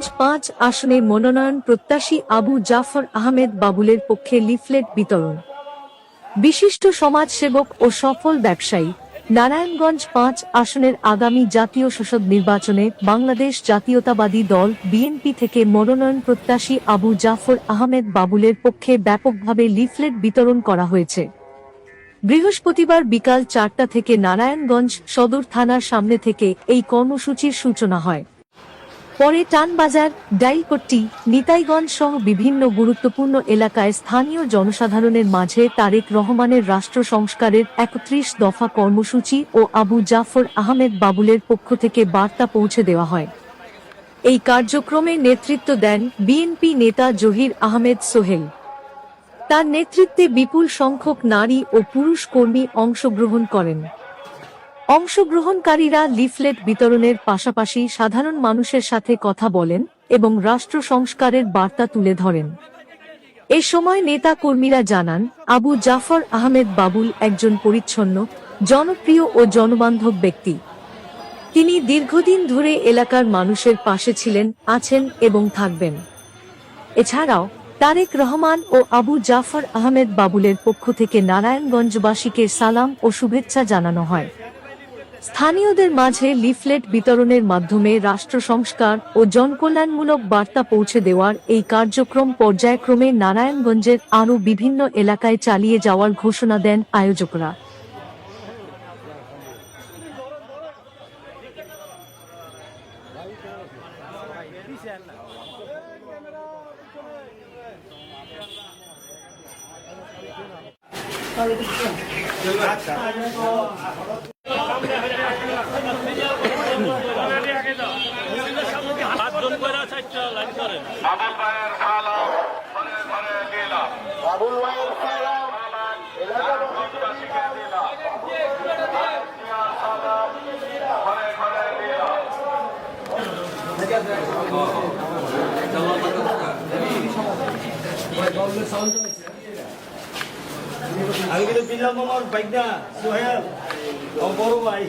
নারায়ণগঞ্জ পাঁচ আসনে মনোনয়ন প্রত্যাশী আবু জাফর আহমেদ বাবুলের পক্ষে লিফলেট বিতরণ। বিশিষ্ট সমাজসেবক ও সফল ব্যবসায়ী, নারায়ণগঞ্জ পাঁচ আসনের আগামী জাতীয় সংসদ নির্বাচনে বাংলাদেশ জাতীয়তাবাদী দল বিএনপি থেকে মনোনয়ন প্রত্যাশী আবু জাফর আহমেদ বাবুলের পক্ষে ব্যাপকভাবে লিফলেট বিতরণ করা হয়েছে। বৃহস্পতিবার বিকাল চারটা থেকে নারায়ণগঞ্জ সদর থানার সামনে থেকে এই কর্মসূচির সূচনা হয়। পরে টানবাজার, ডাইলপট্টি, নিতাইগঞ্জ সহ বিভিন্ন গুরুত্বপূর্ণ এলাকায় স্থানীয় জনসাধারণের মাঝে তারেক রহমানের রাষ্ট্র সংস্কারের একত্রিশ দফা কর্মসূচি ও আবু জাফর আহমেদ বাবুলের পক্ষ থেকে বার্তা পৌঁছে দেওয়া হয়। এই কার্যক্রমে নেতৃত্ব দেন বিএনপি নেতা জহির আহমেদ সোহেল। তার নেতৃত্বে বিপুল সংখ্যক নারী ও পুরুষ কর্মী অংশগ্রহণ করেন। অংশগ্রহণকারীরা লিফলেট বিতরণের পাশাপাশি সাধারণ মানুষের সাথে কথা বলেন এবং রাষ্ট্র সংস্কারের বার্তা তুলে ধরেন। এ সময় নেতা কর্মীরা জানান, আবু জাফর আহমেদ বাবুল একজন পরিচ্ছন্ন, জনপ্রিয় ও জনবান্ধব ব্যক্তি। তিনি দীর্ঘদিন ধরে এলাকার মানুষের পাশে ছিলেন, আছেন এবং থাকবেন। এছাড়াও, তারেক রহমান ও আবু জাফর আহমেদ বাবুলের পক্ষ থেকে নারায়ণগঞ্জবাসীকে সালাম ও শুভেচ্ছা জানানো হয়। স্থানীয়দের মাঝে লিফলেট বিতরণের মাধ্যমে রাষ্ট্র সংস্কার ও জনকল্যাণমূলক বার্তা পৌঁছে দেওয়ার এই কার্যক্রম পর্যায়ক্রমে নারায়ণগঞ্জের আরও বিভিন্ন এলাকায় চালিয়ে যাওয়ার ঘোষণা দেন আয়োজকরা করে চারটা লাইন করেন আবুল ভাইয়ের সালাম ঘরে ঘরে দিলাম আবুল ভাইয়ের সালাম এলাকাবাসীকে দিলাম জিয়ার সালাম ঘরে ঘরে দিলাম আমি কিন্তু দিলাম আমার বাইক না সোহেল বড় ভাই।